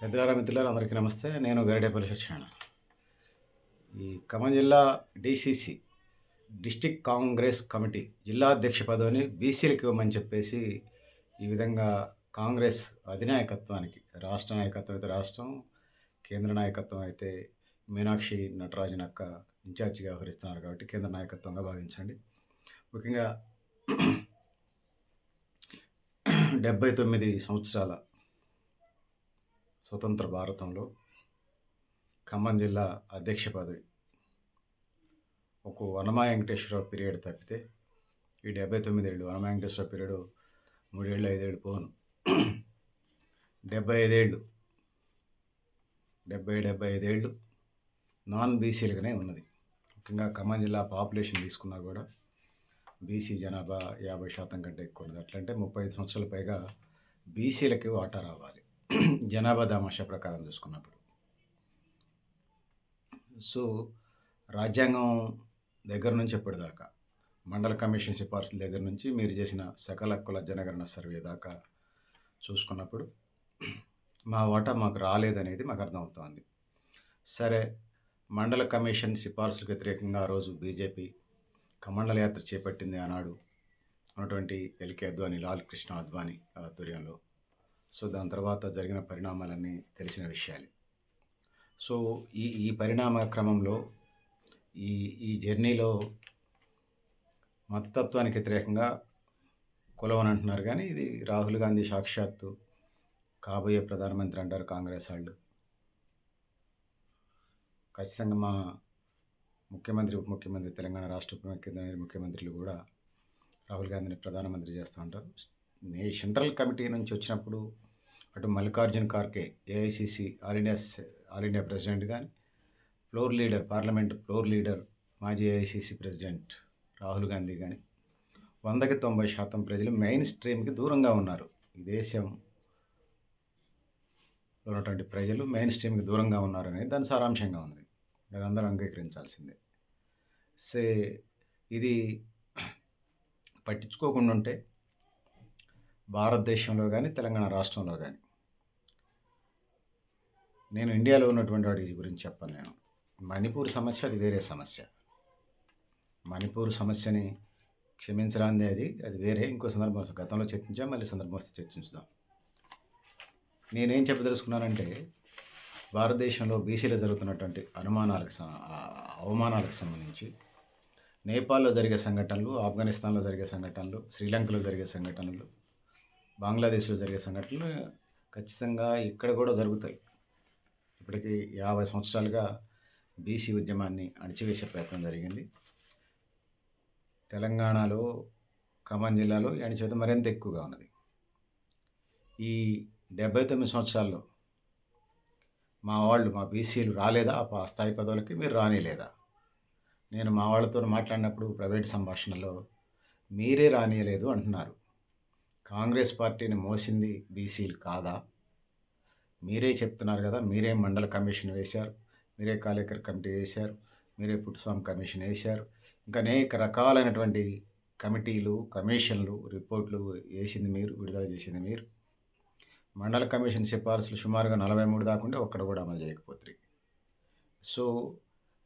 పెద్దలారా మిత్రులారా అందరికీ నమస్తే. నేను గరిడేపల్లి సత్యనారాయణ ఈ ఖమ్మం జిల్లా డిసిసి డిస్టిక్ కాంగ్రెస్ కమిటీ జిల్లా అధ్యక్ష పదవిని బీసీలకు ఇవ్వమని చెప్పేసి ఈ విధంగా కాంగ్రెస్ అధినాయకత్వానికి రాష్ట్ర నాయకత్వం అయితే రాష్ట్రం కేంద్ర నాయకత్వం అయితే మీనాక్షి నటరాజన్ అక్క ఇన్ఛార్జిగా వ్యవహరిస్తున్నారు కాబట్టి కేంద్ర నాయకత్వంగా భావించండి. ముఖ్యంగా డెబ్బై తొమ్మిది సంవత్సరాల స్వతంత్ర భారతంలో ఖమ్మం జిల్లా అధ్యక్ష పదవి. ఒక వనమాయ వెంకటేశ్వరరావు పీరియడ్ తప్పితే ఈ డెబ్బై తొమ్మిది ఏళ్ళు వనమాయ వెంకటేశ్వర పీరియడ్ మూడేళ్ళు ఐదేళ్ళు పోను. డెబ్బై ఐదేళ్ళు డెబ్బై డెబ్బై ఐదేళ్ళు నాన్ బీసీలుగానే ఉన్నది. ముఖ్యంగా ఖమ్మం జిల్లా పాపులేషన్ తీసుకున్నా కూడా బీసీ జనాభా యాభై శాతం కంటే ఎక్కువ ఉన్నది. అట్లంటే ముప్పై ఐదు సంవత్సరాల పైగా బీసీలకి వాటా రావాలి. జనాభా దామాషా ప్రకారం చూసుకున్నప్పుడు. సో రాజ్యాంగం దగ్గర నుంచి ఎప్పటిదాకా మండల కమిషన్ సిఫార్సుల దగ్గర నుంచి మీరు చేసిన సకల కుల జనగణన సర్వే దాకా చూసుకున్నప్పుడు మా వాటా మాకు రాలేదనేది మాకు అర్థమవుతోంది. సరే మండల కమిషన్ సిఫార్సులకు వ్యతిరేకంగా ఆ రోజు బీజేపీ కమండల యాత్ర చేపట్టింది ఆనాడు ఉన్నటువంటి ఎల్కే అద్వాని లాల్ కృష్ణ అద్వాని ఆధ్వర్యంలో. సో దాని తర్వాత జరిగిన పరిణామాలన్నీ తెలిసిన విషయాలు. సో ఈ ఈ పరిణామ క్రమంలో ఈ ఈ జర్నీలో మతతత్వానికి వ్యతిరేకంగా కులం అని అంటున్నారు కానీ ఇది రాహుల్ గాంధీ సాక్షాత్తు కాబోయే ప్రధానమంత్రి అంటారు కాంగ్రెస్ వాళ్ళు. ఖచ్చితంగా మా ముఖ్యమంత్రి ఉప ముఖ్యమంత్రి తెలంగాణ రాష్ట్ర ఉప ముఖ్యమంత్రులు కూడా రాహుల్ గాంధీని ప్రధానమంత్రి చేస్తూ ఉంటారు. సెంట్రల్ కమిటీ నుంచి వచ్చినప్పుడు అటు Mallikarjun Kharge AICC all India all India president కానీ floor leader parliament floor leader మాజీ ఏఐసిసి ప్రెసిడెంట్ రాహుల్ గాంధీ కానీ వందకి తొంభై శాతం ప్రజలు మెయిన్ స్ట్రీమ్కి దూరంగా ఉన్నారు. ఈ దేశంలో ఉన్నటువంటి ప్రజలు మెయిన్ స్ట్రీమ్కి దూరంగా ఉన్నారు అనేది దాని సారాంశంగా ఉంది అది అందరూ అంగీకరించాల్సిందే. సే ఇది పట్టించుకోకుండా ఉంటే భారతదేశంలో కానీ తెలంగాణ రాష్ట్రంలో కానీ నేను ఇండియాలో ఉన్నటువంటి వాటి గురించి చెప్పను నేను. మణిపూర్ సమస్య అది వేరే సమస్య. మణిపూర్ సమస్యని క్షమించరాంది అది. అది వేరే. ఇంకో సందర్భం గతంలో చర్చించాం మళ్ళీ సందర్భం వస్తే చర్చించుదాం. నేనేం చెప్పదలుచుకున్నానంటే భారతదేశంలో బీసీలో జరుగుతున్నటువంటి అనుమానాలకు అవమానాలకు సంబంధించి నేపాల్లో జరిగే సంఘటనలు ఆఫ్ఘనిస్తాన్లో జరిగే సంఘటనలు శ్రీలంకలో జరిగే సంఘటనలు బంగ్లాదేశ్లో జరిగే సంఘటనలు ఖచ్చితంగా ఇక్కడ కూడా జరుగుతాయి. ఇప్పటికి యాభై సంవత్సరాలుగా బీసీ ఉద్యమాన్ని అణిచివేసే ప్రయత్నం జరిగింది. తెలంగాణలో ఖమ్మం జిల్లాలో అణిచివేత మరింత ఎక్కువగా ఉన్నది. ఈ డెబ్బై తొమ్మిది సంవత్సరాల్లో మా వాళ్ళు మా బీసీలు రాలేదా? ఆ స్థాయి పదవులకి మీరు రానిలేదా? నేను మా వాళ్ళతో మాట్లాడినప్పుడు ప్రైవేట్ సంభాషణలో మీరే రానియలేదు అంటున్నారు. కాంగ్రెస్ పార్టీని మోసింది బీసీలు కాదా? మీరే చెప్తున్నారు కదా మీరే మండల కమిషన్ వేశారు మీరే కాలేకర్ కమిటీ వేశారు మీరే పుట్టుస్వామి కమిషన్ వేశారు. ఇంకా అనేక రకాలైనటువంటి కమిటీలు కమిషన్లు రిపోర్ట్లు వేసింది మీరు విడుదల చేసింది మీరు. మండల కమిషన్ సిఫార్సులు సుమారుగా నలభై మూడు దాకుంటే ఒక్కడ కూడా అమలు చేయకపోతుంది సో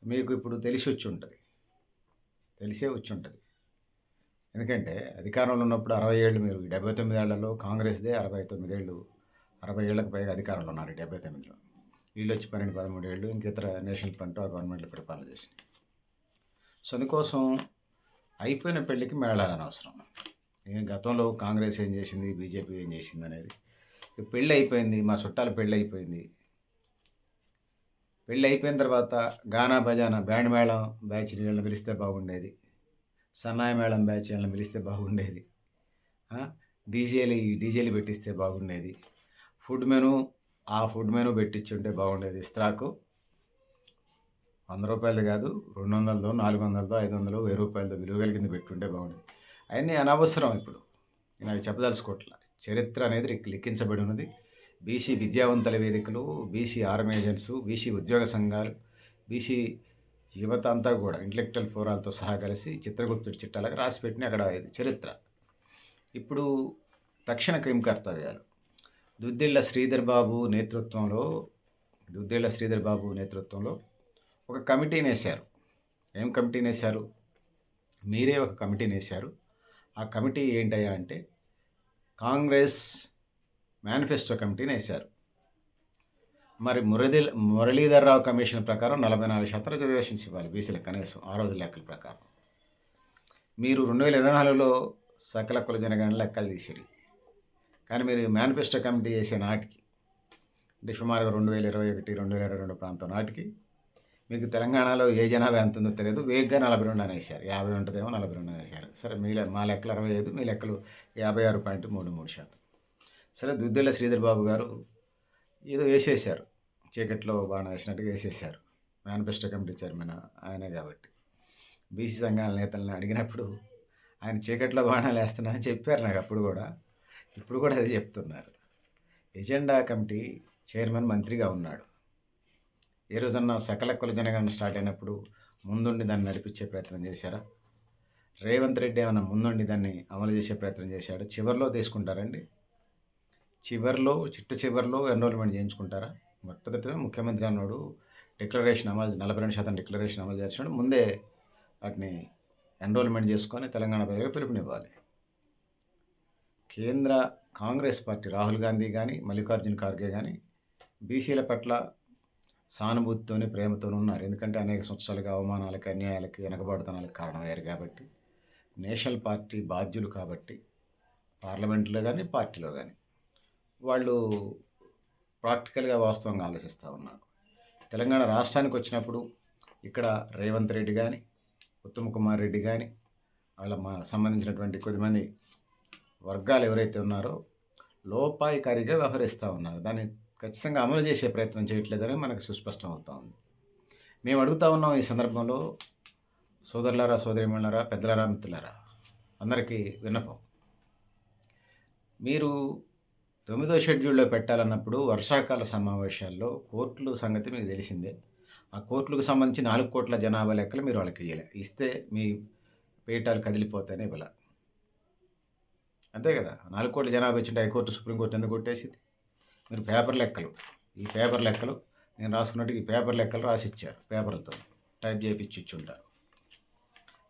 మీకు ఇప్పుడు తెలిసి వచ్చి ఉంటుంది తెలిసే వచ్చి ఉంటుంది ఎందుకంటే అధికారంలో ఉన్నప్పుడు అరవై ఏళ్ళు మీరు డెబ్బై తొమ్మిది ఏళ్ళలో కాంగ్రెస్దే అరవై తొమ్మిదేళ్ళు అరవై ఏళ్ళకి పైగా అధికారంలో ఉన్నారు డెబ్బై తొమ్మిదిలో. వీళ్ళు వచ్చి పన్నెండు పదమూడు ఏళ్ళు ఇంకితర నేషనల్ ఫ్రంట్ ఆ గవర్నమెంట్లు పరిపాలన చేసింది. సో అందుకోసం అయిపోయిన పెళ్ళికి మేళాలని అవసరం నేను గతంలో కాంగ్రెస్ ఏం చేసింది బీజేపీ ఏం చేసింది అనేది. పెళ్ళి అయిపోయింది మా చుట్టాల పెళ్ళి అయిపోయింది. పెళ్ళి అయిపోయిన తర్వాత గానా బజానా బ్యాండ్ మేళం బ్యాచ్ నీళ్ళని పిలిస్తే బాగుండేది. సన్నాయి మేళం బ్యాచ్ వాళ్ళని పిలిస్తే బాగుండేది. డీజేలు ఈ డీజేలు పెట్టిస్తే బాగుండేది. ఫుడ్ మెను ఆ ఫుడ్ మెను పెట్టించుంటే బాగుండేది. ఇస్త్రాకు వంద రూపాయలది కాదు రెండు వందలదో నాలుగు వందలదో ఐదు వందలు వెయ్యి రూపాయలతో విలువ కలిగింది పెట్టుంటే బాగుండేది. అవన్నీ అనవసరం ఇప్పుడు. నేను అవి చెప్పదలుచుకోవట్లా చరిత్ర అనేది లిఖించబడి ఉన్నది. బీసీ విద్యావంతుల వేదికలు బీసీ ఆర్గనైజేషన్స్ బీసీ ఉద్యోగ సంఘాలు బీసీ యువత అంతా కూడా ఇంటలెక్చువల్ ఫోరాలతో సహా కలిసి చిత్రగుప్తుడి చిట్టాలకు రాసిపెట్టిన అక్కడ ఇది చరిత్ర. ఇప్పుడు తక్షణ క్రిమ్ కర్తవ్యాలు. దుద్దిళ్ళ శ్రీధర్ బాబు నేతృత్వంలో దుద్దిళ్ళ శ్రీధర్ బాబు నేతృత్వంలో ఒక కమిటీని వేశారు. ఏం కమిటీని వేశారు? మీరే ఒక కమిటీని వేశారు. ఆ కమిటీ ఏంటయ్యా అంటే కాంగ్రెస్ మేనిఫెస్టో కమిటీని వేశారు. మరి మురళీ మురళీధర్రావు కమిషన్ ప్రకారం నలభై నాలుగు శాతం రిజర్వేషన్స్ ఇవ్వాలి బీసీల కనీసం ఆ రోజు లెక్కల ప్రకారం. మీరు రెండు వేల ఇరవై నాలుగులో సకల కుల జనగణన లెక్కలు తీసిరి కానీ మీరు మేనిఫెస్టో కమిటీ చేసే నాటికి అంటే సుమారుగా రెండు వేల ఇరవై ఒకటి రెండు వేల ఇరవై రెండు ప్రాంతం నాటికి మీకు తెలంగాణలో ఏ జనాభా ఎంత ఉందో తెలియదు. వేగ్గా నలభై రెండు అనేసారు యాభై ఉంటుందేమో నలభై రెండు అనేసారు సరే మీ మా లెక్కలు అరవై ఐదు మీ లెక్కలు యాభై ఆరు పాయింట్ మూడు మూడు శాతం. సరే దుద్దిల్ల శ్రీధర్ బాబు గారు ఏదో వేసేసారు. చీకట్లో బాణం వేసినట్టుగా వేసేసారు మేనిఫెస్టో కమిటీ చైర్మన్ ఆయనే కాబట్టి. బీసీ సంఘాల నేతలను అడిగినప్పుడు ఆయన చీకట్లో బాణాలు వేస్తున్నా అని చెప్పారు నాకు అప్పుడు కూడా. ఇప్పుడు కూడా అది చెప్తున్నారు. ఎజెండా కమిటీ చైర్మన్ మంత్రిగా ఉన్నాడు. ఏ రోజన్నా సకల కుల జనగణన స్టార్ట్ అయినప్పుడు ముందుండి దాన్ని నడిపించే ప్రయత్నం చేశారా? రేవంత్ రెడ్డి ఏమైనా ముందుండి దాన్ని అమలు చేసే ప్రయత్నం చేశాడు? చివరిలో తీసుకుంటారండి. చివరిలో చిట్ట చివరిలో ఎన్రోల్మెంట్ చేయించుకుంటారా? మొట్టమొదటి ముఖ్యమంత్రి అన్నాడు డిక్లరేషన్ అమలు నలభై రెండు శాతం డిక్లరేషన్ అమలు చేసినాడు ముందే వాటిని ఎన్రోల్మెంట్ చేసుకొని తెలంగాణ ప్రజలకు పిలుపునివ్వాలి. కేంద్ర కాంగ్రెస్ పార్టీ రాహుల్ గాంధీ కానీ మల్లికార్జున ఖార్గే కానీ బీసీల పట్ల సానుభూతితోని ప్రేమతోనే ఉన్నారు. ఎందుకంటే అనేక సంవత్సరాలుగా అవమానాలకి అన్యాయాలకి వెనకబడుతనాలకు కారణమయ్యారు కాబట్టి నేషనల్ పార్టీ బాధ్యులు కాబట్టి పార్లమెంట్లో కానీ పార్టీలో కానీ వాళ్ళు ప్రాక్టికల్గా వాస్తవంగా ఆలోచిస్తూ ఉన్నారు తెలంగాణ రాష్ట్రానికి వచ్చినప్పుడు ఇక్కడ రేవంత్ రెడ్డి కానీ ఉత్తమ్ కుమార్ రెడ్డి కానీ వాళ్ళ మా సంబంధించినటువంటి కొద్దిమంది వర్గాలు ఎవరైతే ఉన్నారో లోపాయికారిగా వ్యవహరిస్తూ ఉన్నారు. దాన్ని ఖచ్చితంగా అమలు చేసే ప్రయత్నం చేయట్లేదని మనకు సుస్పష్టం అవుతా ఉంది. మేము అడుగుతా ఉన్నాం ఈ సందర్భంలో సోదరులారా సోదరిమణులారా పెద్దలారా మిత్రులారా అందరికీ విన్నపం. మీరు తొమ్మిదో షెడ్యూల్లో పెట్టాలన్నప్పుడు వర్షాకాల సమావేశాల్లో కోర్టుల సంగతి మీకు తెలిసిందే. ఆ కోర్టులకు సంబంధించి నాలుగు కోట్ల జనాభా లెక్కలు మీరు వాళ్ళకి ఇవ్వలే ఇస్తే మీ పీఠాలు కదిలిపోతేనే ఇవ్వాల అంతే కదా? నాలుగు కోట్ల జనాభా ఇచ్చింటే హైకోర్టు సుప్రీంకోర్టు ఎందుకు కొట్టేసింది? మీరు పేపర్ లెక్కలు. ఈ పేపర్ లెక్కలు నేను రాసుకున్నట్టు ఈ పేపర్ లెక్కలు రాసి ఇచ్చారు పేపర్లతో. టైప్ చేయించి ఇచ్చుంటారు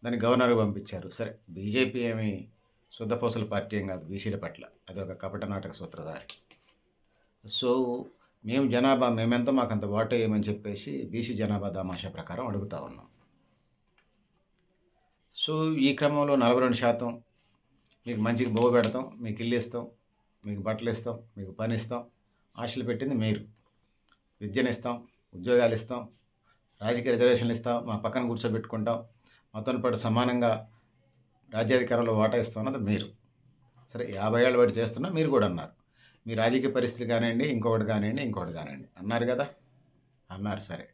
దాన్ని గవర్నర్కి పంపించారు. సరే బీజేపీ ఏమి శుద్ధపోసల పార్టీ ఏం కాదు బీసీల పట్ల. అది ఒక కపట నాటక సూత్రధారి. సో మేము జనాభా మేమెంత అంత వాటా వేయమని చెప్పేసి బీసీ జనాభా దామాషా ప్రకారం అడుగుతా ఉన్నాం. సో ఈ క్రమంలో నలభై రెండు శాతం మీకు మంచిగా బొవ్వ పెడతాం మీకు ఇల్లు ఇస్తాం మీకు బట్టలు ఇస్తాం మీకు పని ఇస్తాం ఆశలు పెట్టింది మీరు. విద్యనిస్తాం ఉద్యోగాలు ఇస్తాం రాజకీయ రిజర్వేషన్లు ఇస్తాం మా పక్కన కూర్చోబెట్టుకుంటాం మొత్తం పాటు సమానంగా రాజ్యాధికారంలో వాటా ఇస్తున్నది మీరు. సరే యాభై ఏళ్ళ బట్టి చేస్తున్నా మీరు కూడా అన్నారు. మీ రాజకీయ పరిస్థితి కానివ్వండి ఇంకొకటి కానివ్వండి ఇంకొకటి కానివ్వండి. అన్నారు కదా? అన్నారు సరే.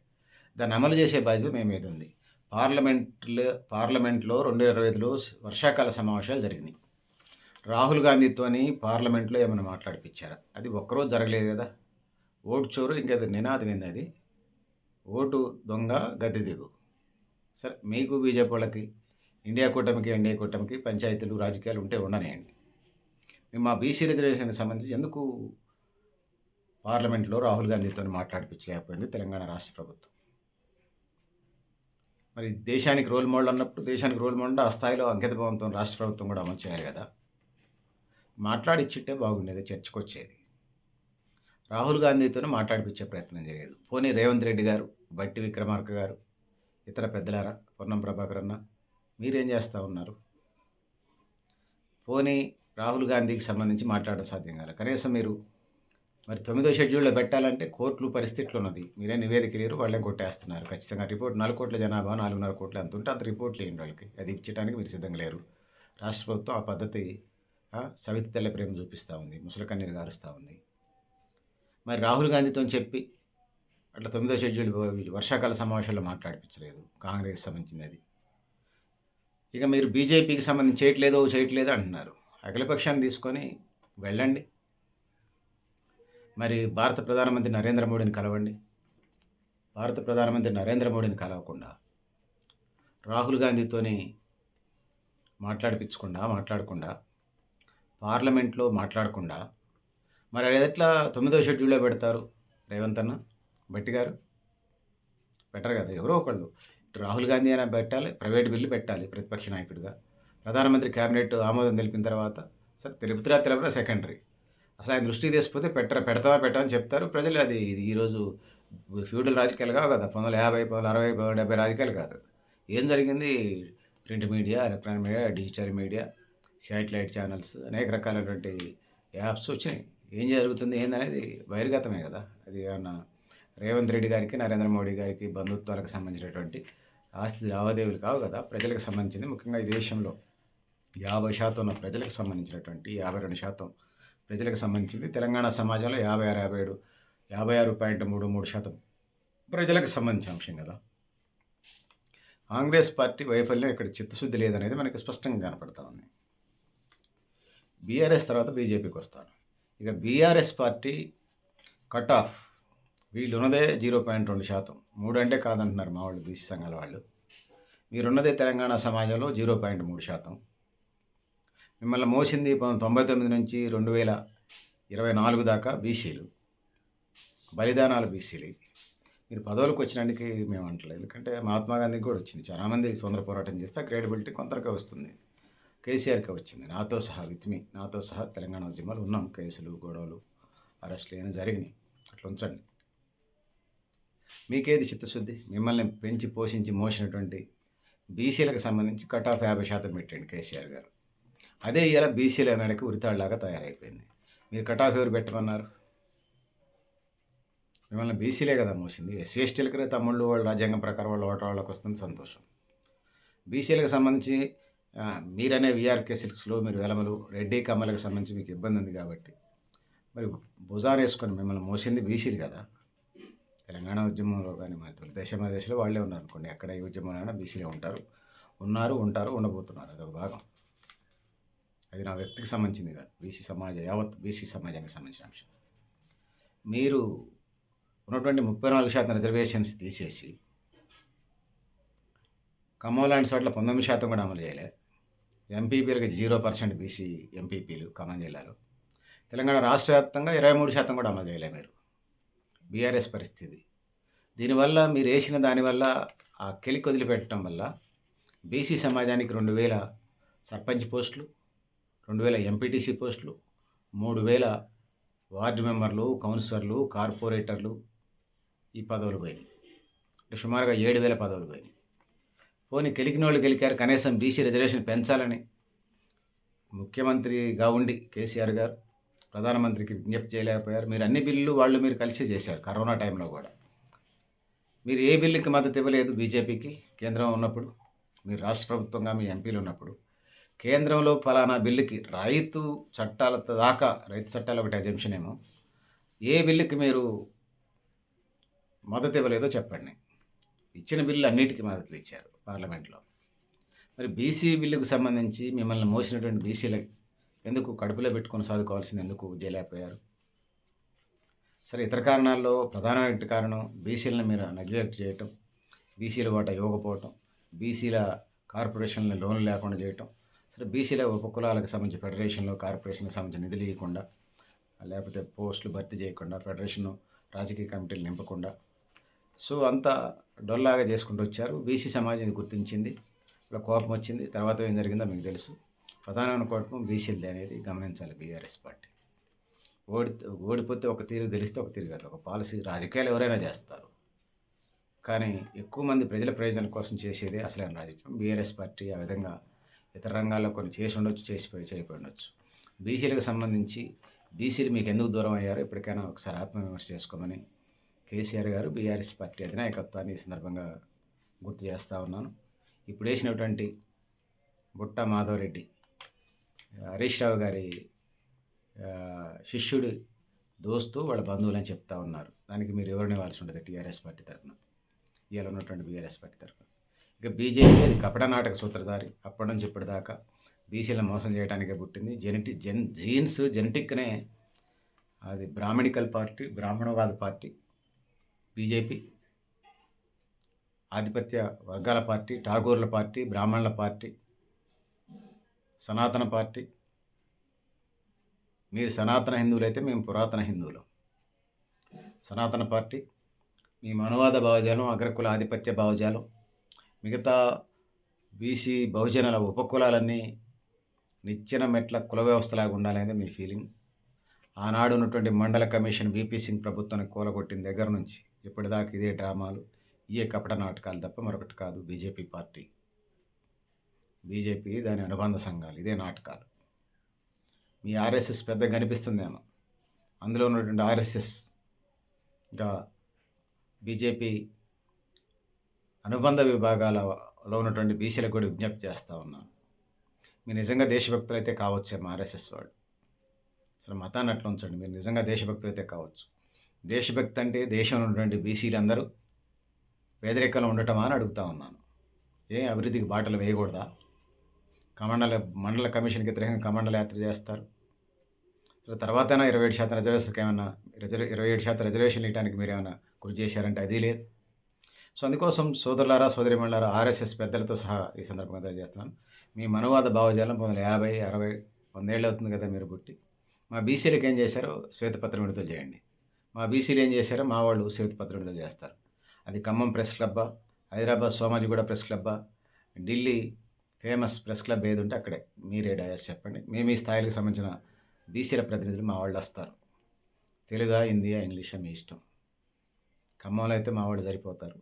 దాన్ని అమలు చేసే బాధ్యత మీ మీద ఉంది. పార్లమెంట్లో పార్లమెంట్లో రెండు ఇరవై ఐదులో వర్షాకాల సమావేశాలు జరిగినాయి. రాహుల్ గాంధీతోని పార్లమెంట్లో ఏమైనా మాట్లాడిపించారా? అది ఒక్కరోజు జరగలేదు కదా? ఓటు చోరు ఇంకేదో నినాదం ఏంది అది? ఓటు దొంగ గద్దె దిగు. సరే మీకు బీజేపీ వాళ్ళకి ఇండియా కూటమికి ఎన్డీఏ కూటమికి పంచాయతీలు రాజకీయాలు ఉంటే ఉండనేయండి. మేము మా బీసీ రిజర్వేషన్కి సంబంధించి ఎందుకు పార్లమెంట్లో రాహుల్ గాంధీతో మాట్లాడిపించలేకపోయింది తెలంగాణ రాష్ట్ర ప్రభుత్వం? మరి దేశానికి రోల్ మోడల్ అన్నప్పుడు దేశానికి రోల్ మోడల్ ఆ స్థాయిలో అంకిత భావంతో రాష్ట్ర ప్రభుత్వం కూడా అమలు చేయాలి కదా. మాట్లాడిచ్చుంటే బాగుండేది చర్చకు వచ్చేది రాహుల్ గాంధీతో మాట్లాడిపించే ప్రయత్నం జరిగేది. పోనీ రేవంత్ రెడ్డి గారు బట్టి విక్రమార్క గారు ఇతర పెద్దలారా పొన్నం ప్రభాకర్ అన్న మీరేం చేస్తూ ఉన్నారు? పోనీ రాహుల్ గాంధీకి సంబంధించి మాట్లాడడం సాధ్యం కాదు కనీసం మీరు మరి తొమ్మిదో షెడ్యూల్లో పెట్టాలంటే కోర్టులు పరిస్థితులు ఉన్నది. మీరే నివేదిక లేరు వాళ్ళని కొట్టేస్తున్నారు? ఖచ్చితంగా రిపోర్ట్ నాలుగు కోట్ల జనాభా నాలుగున్నర కోట్లు ఎంత ఉంటే అంత రిపోర్ట్లు వేయండి వాళ్ళకి. అది ఇచ్చడానికి మీరు సిద్ధంగా లేరు. రాష్ట్ర ప్రభుత్వం ఆ పద్ధతి ఆ, సవితి తెల్ల ప్రేమ చూపిస్తూ ఉంది ముసలికన్నీరు గారుస్తూ ఉంది. మరి రాహుల్ గాంధీతో చెప్పి అట్లా తొమ్మిదో షెడ్యూల్ వర్షాకాల సమావేశాల్లో మాట్లాడిపించలేదు. కాంగ్రెస్ సంబంధించింది అది ఇక మీరు బీజేపీకి సంబంధించి చేయట్లేదో చేయట్లేదో అంటున్నారు. అఖిలపక్షాన్ని తీసుకొని వెళ్ళండి. మరి భారత ప్రధానమంత్రి నరేంద్ర మోడీని కలవండి. భారత ప్రధానమంత్రి నరేంద్ర మోడీని కలవకుండా రాహుల్ గాంధీతోని మాట్లాడిపించకుండా మాట్లాడకుండా పార్లమెంట్లో మాట్లాడకుండా మరి అది ఎట్లా తొమ్మిదో షెడ్యూల్లో పెడతారు రేవంత్ అన్న బట్టి గారు? బెటర్ కదా ఎవరో ఒకళ్ళు. రాహుల్ గాంధీ అయినా పెట్టాలి ప్రైవేట్ బిల్లు పెట్టాలి ప్రతిపక్ష నాయకుడిగా. ప్రధానమంత్రి కేబినెట్ ఆమోదం తెలిపిన తర్వాత సరే తెలుపుతురా తెలుపురా సెకండరీ. అసలు ఆయన దృష్టికి తీసిపోతే పెట్టరా పెడతామా పెట్టామని చెప్తారు ప్రజలు. అది ఇది ఈరోజు ఫ్యూడల్ రాజకీయాలు కావు కదా పంతొమ్మిది వందల యాభై పంతొమ్మిది అరవై పంతొమ్మిది డెబ్బై రాజకీయాలు కాదు ఏం జరిగింది? Print media electronic media digital media satellite channels అనేక రకాలైనటువంటి యాప్స్ వచ్చినాయి. ఏం జరుగుతుంది ఏందనేది బహిర్గతమే కదా. అది ఏమన్నా రేవంత్ రెడ్డి గారికి నరేంద్ర మోడీ గారికి బంధుత్వాలకు సంబంధించినటువంటి ఆస్తి లావాదేవీలు కావు కదా. ప్రజలకు సంబంధించింది ముఖ్యంగా ఈ దేశంలో యాభై శాతం ఉన్న ప్రజలకు సంబంధించినటువంటి యాభై రెండు శాతం ప్రజలకు సంబంధించింది తెలంగాణ సమాజంలో యాభై ఆరు యాభై ఏడు యాభై ఆరు పాయింట్ మూడు మూడు శాతం ప్రజలకు సంబంధించిన అంశం కదా. కాంగ్రెస్ పార్టీ వైఫల్యం ఇక్కడ చిత్తశుద్ధి లేదనేది మనకి స్పష్టంగా కనపడతా ఉంది. బీఆర్ఎస్ తర్వాత బీజేపీకి వస్తాను. ఇక బీఆర్ఎస్ పార్టీ కట్ ఆఫ్ వీళ్ళు ఉన్నదే జీరో పాయింట్ రెండు శాతం. మూడు అంటే కాదంటున్నారు మా వాళ్ళు బీసీ సంఘాల వాళ్ళు. మీరున్నదే తెలంగాణ సమాజంలో జీరో పాయింట్ మూడు శాతం. మిమ్మల్ని మోసింది పంతొమ్మిది తొంభై తొమ్మిది నుంచి రెండు వేల ఇరవై నాలుగు దాకా బీసీలు. బలిదానాలు బీసీలు. మీరు పదవులకు వచ్చినానికి మేము అంటలేదు. ఎందుకంటే మహాత్మా గాంధీకి కూడా వచ్చింది. చాలామంది సుందర పోరాటం చేస్తే క్రెడిబిలిటీ కొంతవరకే వస్తుంది. కేసీఆర్కే వచ్చింది. నాతో సహా విత్ మీ. నాతో సహా తెలంగాణ ఉద్యమాలు ఉన్నాం. కేసులు గొడవలు అరెస్టులు అయినా జరిగినాయి. అట్లా ఉంచండి. మీకేది చిత్తశుద్ధి? మిమ్మల్ని పెంచి పోషించి మోసినటువంటి బీసీలకు సంబంధించి కట్ ఆఫ్ యాభై శాతం పెట్టండి కేసీఆర్ గారు. అదే ఇవాళ బీసీల మేడకి ఉరితాళ్ళలాగా తయారైపోయింది. మీరు కట్ ఆఫ్ ఎవరు పెట్టమన్నారు? మిమ్మల్ని బీసీలే కదా మోసింది. ఎస్సీ ఎస్టీలకి తమ్ముళ్ళు వాళ్ళ రాజ్యాంగం ప్రకారం వాళ్ళ ఓటర్ వాళ్ళకి వస్తుంది సంతోషం. బీసీలకు సంబంధించి మీరనే మీరనే విఆర్కే సిల్క్స్లో మీరు వెలమలు రెడ్డి కమ్మలకు సంబంధించి మీకు ఇబ్బంది ఉంది కాబట్టి. మరి భుజారు వేసుకొని మిమ్మల్ని మోసింది బీసీలు కదా. తెలంగాణ ఉద్యమంలో కానీ మరి దేశం దేశంలో వాళ్ళే ఉన్నారు అనుకోండి ఎక్కడ ఏ ఉద్యమంలో బీసీలే ఉంటారు. ఉన్నారు ఉంటారు ఉండబోతున్నారు. అదొక భాగం. అది నా వ్యక్తికి సంబంధించింది కాదు. బీసీ సమాజ యావత్ బీసీ సమాజానికి సంబంధించిన అంశం. మీరు ఉన్నటువంటి ముప్పై నాలుగు శాతం రిజర్వేషన్స్ తీసేసి ఖమ్మం లాంటి చోట్ల పంతొమ్మిది శాతం కూడా అమలు చేయలే. ఎంపీపీలకు జీరో పర్సెంట్ బీసీ ఎంపీపీలు ఖమ్మం జిల్లాలో. తెలంగాణ రాష్ట్ర వ్యాప్తంగా ఇరవై మూడు శాతం కూడా అమలు చేయలే మీరు. బీఆర్ఎస్ పరిస్థితి. దీనివల్ల మీరు వేసిన దానివల్ల ఆ కెలికి వదిలిపెట్టడం వల్ల బీసీ సమాజానికి రెండు వేల సర్పంచ్ పోస్టులు రెండు వేల ఎంపీటీసీ పోస్టులు మూడు వేల వార్డు మెంబర్లు కౌన్సిలర్లు కార్పొరేటర్లు ఈ పదవులు పోయినాయి. అంటే సుమారుగా ఏడు వేల పదవులు పోయినాయి. పోనీ గెలికిన వాళ్ళు గెలికారు కనీసం బీసీ రిజర్వేషన్ పెంచాలని ముఖ్యమంత్రిగా ఉండి కేసీఆర్ గారు ప్రధానమంత్రికి విజ్ఞప్తి చేయలేకపోయారు. మీరు అన్ని బిల్లులు వాళ్ళు మీరు కలిసి చేశారు కరోనా టైంలో కూడా. మీరు ఏ బిల్లుకి మద్దతు ఇవ్వలేదు బీజేపీకి కేంద్రం ఉన్నప్పుడు మీరు రాష్ట్ర ప్రభుత్వంగా మీ ఎంపీలు ఉన్నప్పుడు. కేంద్రంలో ఫలానా బిల్లుకి రైతు చట్టాల దాకా రైతు చట్టాలు ఒకటి అజంప్షన్ ఏమో. ఏ బిల్లుకి మీరు మద్దతు ఇవ్వలేదో చెప్పండి. ఇచ్చిన బిల్లు అన్నిటికీ మద్దతులు ఇచ్చారు పార్లమెంట్లో. మరి బీసీ బిల్లుకు సంబంధించి మిమ్మల్ని మోసినటువంటి బీసీల ఎందుకు కడుపులో పెట్టుకొని సాదుకోవాల్సింది ఎందుకు చేయలేకపోయారు సరే ఇతర కారణాల్లో ప్రధానమైన కారణం బీసీలను మీరు నెగ్లెక్ట్ చేయటం బీసీల వాటా ఇవ్వకపోవటం బీసీల కార్పొరేషన్ల లోన్లు లేకుండా చేయటం సరే బీసీల ఉపకులాలకు సంబంధించి ఫెడరేషన్లో కార్పొరేషన్కి సంబంధించి నిధులు ఇవ్వకుండా లేకపోతే పోస్టులు భర్తీ చేయకుండా ఫెడరేషన్ రాజకీయ కమిటీలు నింపకుండా సో అంతా డొల్లాగా చేసుకుంటూ వచ్చారు. బీసీ సమాజం గుర్తించింది ఇలా కోపం వచ్చింది తర్వాత ఏం జరిగిందో మీకు తెలుసు. ప్రధానమైన కోపం బీసీలది అనేది గమనించాలి బీఆర్ఎస్ పార్టీ. ఓడి ఓడిపోతే ఒక తీరు గెలిస్తే ఒక తీరు కాదు. ఒక పాలసీ రాజకీయాలు ఎవరైనా చేస్తారు. కానీ ఎక్కువ మంది ప్రజల ప్రయోజనాల కోసం చేసేదే అసలైన రాజకీయం. బీఆర్ఎస్ పార్టీ ఆ విధంగా ఇతర రంగాల్లో కొన్ని చేసి ఉండొచ్చు చేసిపోయి చేయబడి ఉండొచ్చు. బీసీలకు సంబంధించి బీసీలు మీకు ఎందుకు దూరం అయ్యారో? ఇప్పటికైనా ఒకసారి ఆత్మవిమర్శ చేసుకోమని కేసీఆర్ గారు బీఆర్ఎస్ పార్టీ అధినాయకత్వాన్ని ఈ సందర్భంగా గుర్తు చేస్తూ ఉన్నాను. ఇప్పుడు వేసినటువంటి బుట్ట మాధవరెడ్డి హరీష్ రావు గారి శిష్యుడు దోస్తు వాళ్ళ బంధువులు అని చెప్తా ఉన్నారు. దానికి మీరు ఎవరిని ఇవ్వాల్సి ఉంటుంది టీఆర్ఎస్ పార్టీ తరఫున ఇవాళ ఉన్నటువంటి బీఆర్ఎస్ పార్టీ తరఫున ఇక బీజేపీ అది కపట నాటక సూత్రధారి. అప్పటి నుంచి ఇప్పటిదాకా బీసీలను మోసం చేయడానికే పుట్టింది. జెనెటిక్ జెన్ జీన్స్ జెనెటిక్నే అది బ్రాహ్మణికల్ పార్టీ బ్రాహ్మణవాద పార్టీ బీజేపీ ఆధిపత్య వర్గాల పార్టీ ఠాగూర్ల పార్టీ బ్రాహ్మణుల పార్టీ సనాతన పార్టీ. మీరు సనాతన హిందువులైతే మేము పురాతన హిందువులు. సనాతన పార్టీ మీ మనువాద భావజాలం అగ్రకుల ఆధిపత్య భావజాలం మిగతా బీసీ బహుజనుల ఉపకులాలన్నీ నిచ్చిన మెట్ల కుల వ్యవస్థలాగా ఉండాలనేది మీ ఫీలింగ్. ఆనాడు ఉన్నటువంటి మండల కమిషన్ బీపీ సింగ్ ప్రభుత్వాన్ని కూలగొట్టిన దగ్గర నుంచి ఇప్పటిదాకా ఇదే డ్రామాలు ఇయే కపట నాటకాలు తప్ప మరొకటి కాదు బీజేపీ పార్టీ. బీజేపీ దాని అనుబంధ సంఘాలు ఇదే నాటకాలు. మీ ఆర్ఎస్ఎస్ పెద్ద కనిపిస్తుందేమో. అందులో ఉన్నటువంటి ఆర్ఎస్ఎస్ ఇంకా బీజేపీ అనుబంధ విభాగాలలో ఉన్నటువంటి బీసీలకు కూడా విజ్ఞప్తి చేస్తూ ఉన్నాను. మీరు నిజంగా దేశభక్తులు అయితే కావచ్చేమో ఆర్ఎస్ఎస్ వాళ్ళు. అసలు మతాన్ని అట్లా ఉంచండి. మీరు నిజంగా దేశభక్తులు అయితే కావచ్చు. దేశభక్తి అంటే దేశంలో ఉన్నటువంటి బీసీలు అందరూ పేదరికంలో ఉండటమా అని అడుగుతా ఉన్నాను. ఏ అభివృద్ధికి బాటలు వేయకూడదా? కమండల మండల కమిషన్కి వ్యతిరేకంగా కమండల యాత్ర చేస్తారు. తర్వాత తర్వాతైనా ఇరవై ఏడు శాతం రిజర్వేషన్కి ఏమైనా రిజర్వ్ ఇరవై ఏడు శాతం రిజర్వేషన్ ఇవ్వడానికి మీరు ఏమైనా కృషి చేశారంటే అది లేదు. సో అందుకోసం సోదరులారా సోదరిమణులారా ఆర్ఎస్ఎస్ పెద్దలతో సహా ఈ సందర్భంగా తెలియజేస్తున్నాను. మీ మనవాద భావజాలం పంతొమ్మిది యాభై అరవై వందేళ్ళు అవుతుంది కదా మీరు పుట్టి. మా బీసీలకు ఏం చేశారో శ్వేతపత్రం విడుదల చేయండి. మా బీసీలు ఏం చేశారో మా వాళ్ళు శ్వేతపత్రం విడుదల చేస్తారు. అది ఖమ్మం ప్రెస్ క్లబ్బా హైదరాబాద్ సోమాజిగూడ ప్రెస్ క్లబ్బా ఢిల్లీ ఫేమస్ ప్రెస్ క్లబ్ ఏది ఉంటే అక్కడే. మీరే డయాస్ చెప్పండి. మేము ఈ స్థాయిలకు సంబంధించిన బీసీల ప్రతినిధులు మా వాళ్ళు వస్తారు. తెలుగా హిందీయా ఇంగ్లీషా మీ ఇష్టం. ఖమ్మంలో అయితే మా వాళ్ళు సరిపోతారు.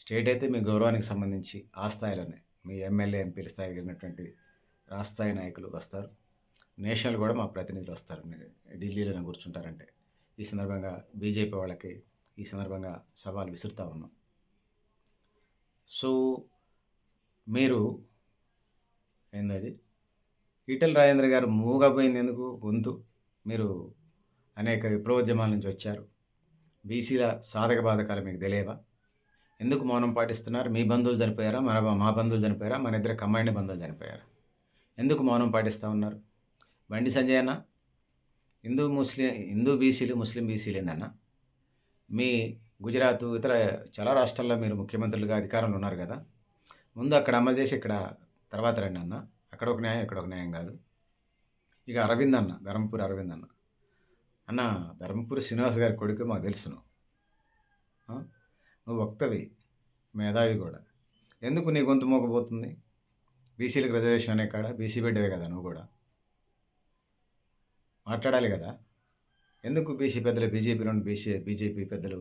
స్టేట్ అయితే మీ గౌరవానికి సంబంధించి ఆ స్థాయిలోనే. మీ ఎమ్మెల్యే ఎంపీల స్థాయికి వెళ్ళినటువంటి రాష్ట్రాయి నాయకులు వస్తారు. నేషనల్ కూడా మా ప్రతినిధులు వస్తారు. ఢిల్లీలోనే కూర్చుంటారంటే. ఈ సందర్భంగా బీజేపీ వాళ్ళకి ఈ సందర్భంగా సవాల్ విసురుతా ఉన్నాం. సో మీరు ఏందది? ఈటెల రాజేంద్ర గారు మూగపోయింది ఎందుకు? గొంతు. మీరు అనేక విప్లవోద్యమాల నుంచి వచ్చారు. బీసీల సాధక బాధకాలు మీకు తెలియవా? ఎందుకు మౌనం పాటిస్తున్నారు? మీ బంధువులు చనిపోయారా? మన మా బంధువులు చనిపోయారా? మన ఇద్దరు కమ్మాయిని బంధువులు చనిపోయారా? ఎందుకు మౌనం పాటిస్తూ ఉన్నారు? బండి సంజయ్ అన్న? హిందూ ముస్లిం హిందూ బీసీలు ముస్లిం బీసీలు ఏందన్న? మీ గుజరాత్ ఇతర చాలా రాష్ట్రాల్లో మీరు ముఖ్యమంత్రులుగా అధికారంలో ఉన్నారు కదా? ముందు అక్కడ అమలు చేసి ఇక్కడ తర్వాత రండి అన్న. అక్కడ ఒక న్యాయం ఇక్కడ ఒక న్యాయం కాదు. ఇక అరవింద్ అన్న ధర్మపూర్ అరవింద్ అన్న. అన్న ధర్మపూర్ శ్రీనివాస్ గారి కొడుకు మాకు తెలుసును నువ్వు. వక్తవి మేధావి కూడా. ఎందుకు నీ గొంతు మోకపోతుంది బీసీలకు రిజర్వేషన్ అనే కాడ బీసీ బిడ్డవే కదా నువ్వు కూడా. మాట్లాడాలి కదా. ఎందుకు బీసీ పెద్దలు బీజేపీలో ఉన్న బీసీ బీజేపీ పెద్దలు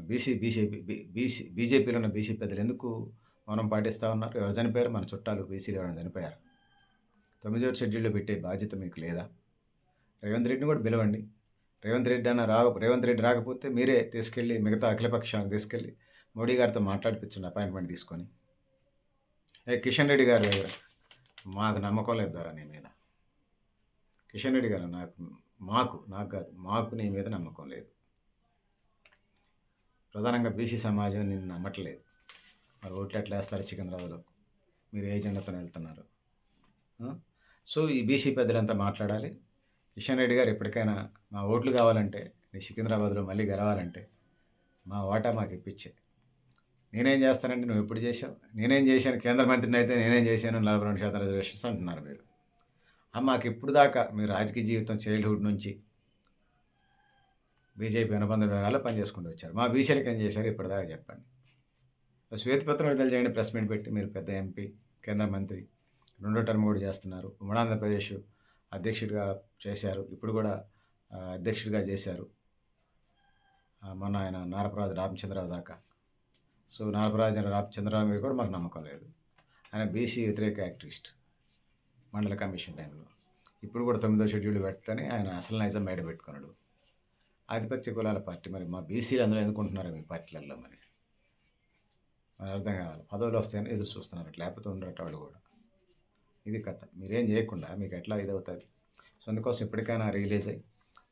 బీసీ బీజేపీ బీసీ బీజేపీలో ఉన్న బీసీ పెద్దలు ఎందుకు మౌనం పాటిస్తూ ఉన్నారు. ఎవరు చనిపోయారు? మన చుట్టాలు బీసీలు ఎవరైనా చనిపోయారు? తొమ్మిదో షెడ్యూల్లో పెట్టే బాధ్యత మీకు లేదా? రేవంత్ రెడ్డిని కూడా పిలవండి. రేవంత్ రెడ్డి అన్న రా రేవంత్ రెడ్డి రాకపోతే మీరే తీసుకెళ్ళి మిగతా అఖిలపక్షానికి తీసుకెళ్ళి మోడీ గారితో మాట్లాడిపించండి అపాయింట్మెంట్ తీసుకొని. ఏ కిషన్ రెడ్డి గారి దగ్గర మాకు నమ్మకం లేదు ద్వారా నీ మీద. కిషన్ రెడ్డి గారు నాకు మాకు నాకు కాదు మాకు నీ మీద నమ్మకం లేదు. ప్రధానంగా బీసీ సమాజం నిన్ను నమ్మట్లేదు. మరి ఓట్లు ఎట్లా వేస్తారు సికింద్రాబాద్లో మీరు ఏ జెండాతో వెళ్తున్నారు? సో ఈ బీసీ పెద్దలంతా మాట్లాడాలి. కిషన్ రెడ్డి గారు ఎప్పటికైనా మా ఓట్లు కావాలంటే నీ సికింద్రాబాద్లో మళ్ళీ గెలవాలంటే మా వాటా మాకు ఇప్పించే. నేనేం చేస్తానంటే నువ్వు ఎప్పుడు చేసావు నేనేం చేశాను? కేంద్ర మంత్రిని అయితే నేనేం చేశాను? నలభై రెండు శాతం రిజర్వేషన్స్ అంటున్నారు మీరు. మాకు ఇప్పుడు దాకా మీ రాజకీయ జీవితం చైల్డ్హుడ్ నుంచి బీజేపీ అనుబంధ విభాగాల్లో పనిచేసుకుంటూ వచ్చారు. మా బీసీలకు ఏం చేశారు? ఇప్పటిదాకా చెప్పండి. శ్వేతపత్రం విడుదల చేయండి ప్రెస్ మీట్ పెట్టి. మీరు పెద్ద ఎంపీ కేంద్ర మంత్రి రెండో టర్మ్ కూడా చేస్తున్నారు. ఉమ్మడి ఆంధ్రప్రదేశ్ అధ్యక్షుడిగా చేశారు. ఇప్పుడు కూడా అధ్యక్షుడిగా చేశారు. మొన్న ఆయన నారపరాజు రామచంద్రరావు దాకా. సో నారపరాజు రామచంద్రరావు మీద కూడా మాకు నమ్మకం లేదు. ఆయన బీసీ వ్యతిరేక యాక్టివిస్ట్ మండల కమిషన్ టైంలో. ఇప్పుడు కూడా తొమ్మిదో షెడ్యూల్ పెట్టని ఆయన అసలు నైజం బయట పెట్టుకున్నాడు. ఆధిపత్య కులాల పార్టీ. మరి మా బీసీలు అందులో ఎందుకుంటున్నారు మీ పార్టీలలో మరి? అని అర్థం కావాలి. పదవులు వస్తాయని ఎదురు చూస్తున్నారు. లేకపోతే ఉండరట వాళ్ళు కూడా. ఇది కథ. మీరేం చేయకుండా మీకు ఎట్లా ఇదవుతుంది? సో అందుకోసం ఇప్పటికైనా రిలీజ్ అయ్యి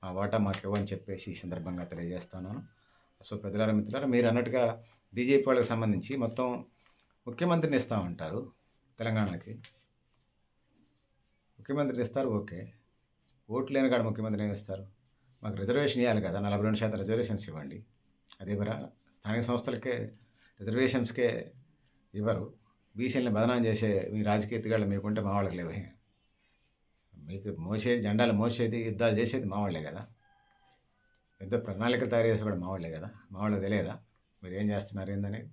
ఆ వాటా మాకు ఇవ్వని చెప్పేసి ఈ సందర్భంగా తెలియజేస్తున్నాను. సో పెద్దలారా మిత్రులారా మీరు అన్నట్టుగా బీజేపీ వాళ్ళకి సంబంధించి మొత్తం ముఖ్యమంత్రిని ఇస్తూ ఉంటారు తెలంగాణకి. ముఖ్యమంత్రిని ఇస్తారు ఓకే. ఓట్లు లేని కాడ ముఖ్యమంత్రిని ఏమి ఇస్తారు? మాకు రిజర్వేషన్ ఇవ్వాలి కదా. నలభై రెండు శాతం రిజర్వేషన్స్ ఇవ్వండి. అదే కూడా స్థానిక సంస్థలకే రిజర్వేషన్స్కే ఇవ్వరు. బీసీలని బదనాం చేసే మీ రాజకీయ ఎత్తుగాళ్ళు మీకుంటే మా వాళ్ళకి లేవు. మీకు మోసేది జెండాలు మోసేది యుద్ధాలు చేసేది మా వాళ్ళే కదా. యుద్ధ ప్రణాళికలు తయారు చేసి కూడా మా వాళ్ళే కదా. మా వాళ్ళకి తెలియదా? మీరు ఏం చేస్తున్నారు ఏందనేది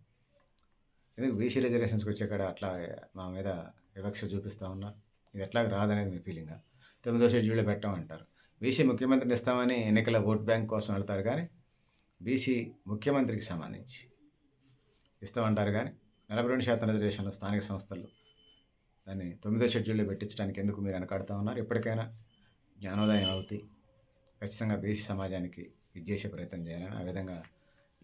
ఎందుకు బీసీ రిజర్వేషన్స్కి వచ్చే అట్లా మా మీద వివక్ష చూపిస్తూ ఉన్నారు? ఇది ఎట్లా రాదనేది మీ ఫీలింగా? తొమ్మిదో షెడ్యూల్లో పెట్టామంటారు. బీసీ ముఖ్యమంత్రిని ఇస్తామని ఎన్నికల ఓట్ బ్యాంక్ కోసం వెళ్తారు కానీ బీసీ ముఖ్యమంత్రికి సంబంధించి ఇస్తామంటారు కానీ నలభై రెండు శాతం రిజర్వేషన్లు స్థానిక సంస్థలు దాన్ని తొమ్మిదో షెడ్యూల్లో పెట్టించడానికి ఎందుకు మీరు వెనకాడుతూ ఉన్నారు? ఎప్పటికైనా జ్ఞానోదయం అవుతాయి ఖచ్చితంగా బీసీ సమాజానికి ఇది చేసే ప్రయత్నం చేయాలని ఆ విధంగా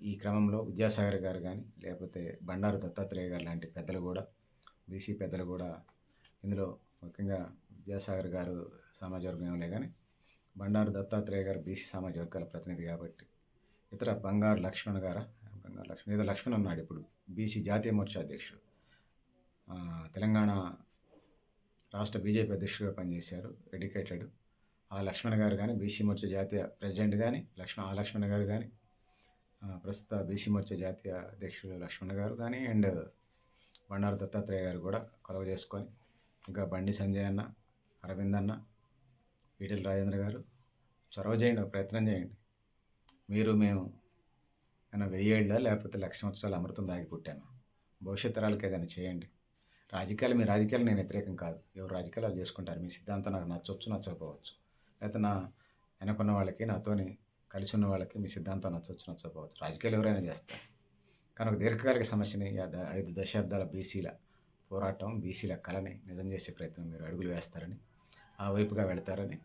ఈ క్రమంలో విద్యాసాగర్ గారు కానీ లేకపోతే బండారు దత్తాత్రేయ గారు లాంటి పెద్దలు కూడా బీసీ పెద్దలు కూడా ఇందులో ముఖ్యంగా విద్యాసాగర్ గారు సామాజిక వర్గం ఏమలే కానీ బండారు దత్తాత్రేయ గారు బీసీ సామాజిక వర్గాల ప్రతినిధి కాబట్టి ఇతర బంగారు లక్ష్మణ్ గారా రకంగా లక్ష్మణ్ ఏదో లక్ష్మణ్ అన్నాడు ఇప్పుడు బీసీ జాతీయ మోర్చా అధ్యక్షుడు. తెలంగాణ రాష్ట్ర బీజేపీ అధ్యక్షుడిగా పనిచేశారు ఎడ్యుకేటెడ్. ఆ లక్ష్మణ్ గారు కానీ బీసీ మోర్చా జాతీయ ప్రెసిడెంట్ కానీ లక్ష్మణ్ ఆ లక్ష్మణ్ గారు కానీ ప్రస్తుత బీసీ మోర్చా జాతీయ అధ్యక్షుడు లక్ష్మణ్ గారు కానీ అండ్ బండారు దత్తాత్రేయ గారు కూడా కొలవ చేసుకొని ఇంకా బండి సంజయ్ అన్న అరవింద్ అన్న ఈటెల రాజేంద్ర గారు చొరవ చేయండి ఒక ప్రయత్నం చేయండి. మీరు మేము ఏమైనా వెయ్యేళ్ళ? లేకపోతే లక్ష సంవత్సరాలు అమృతం దాగి పుట్టాను? భవిష్యత్ తరాలకు ఏదైనా చేయండి. రాజకీయాలు మీ రాజకీయాలు నేను వ్యతిరేకం కాదు. ఎవరు రాజకీయాలు చేసుకుంటారు? మీ సిద్ధాంతం నాకు నచ్చవచ్చు నచ్చకపోవచ్చు. లేకపోతే నా వెనకున్న వాళ్ళకి నాతోని కలిసి ఉన్న వాళ్ళకి మీ సిద్ధాంతం నచ్చవచ్చు నచ్చకపోవచ్చు. రాజకీయాలు ఎవరైనా చేస్తారు. కానీ ఒక దీర్ఘకాలిక సమస్యని ఐదు దశాబ్దాల బీసీల పోరాటం బీసీల కళని నిజం చేసే ప్రయత్నం మీరు అడుగులు వేస్తారని ఆ వైపుగా వెళ్తారని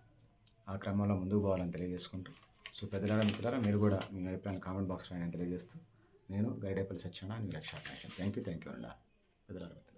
ఆ క్రమంలో ముందుకు పోవాలని తెలియజేసుకుంటూ సో పెద్దలారా మిత్రులారా మీరు కూడా మీ అభిప్రాయాలు కామెంట్ బాక్స్లో నేను తెలియజేస్తూ నేను గరిడేపల్లి సత్యనారాయణ మీ లక్ష్యాకాంక్ష థ్యాంక్ యూ థ్యాంక్ యూ అండి. పెద్దలారా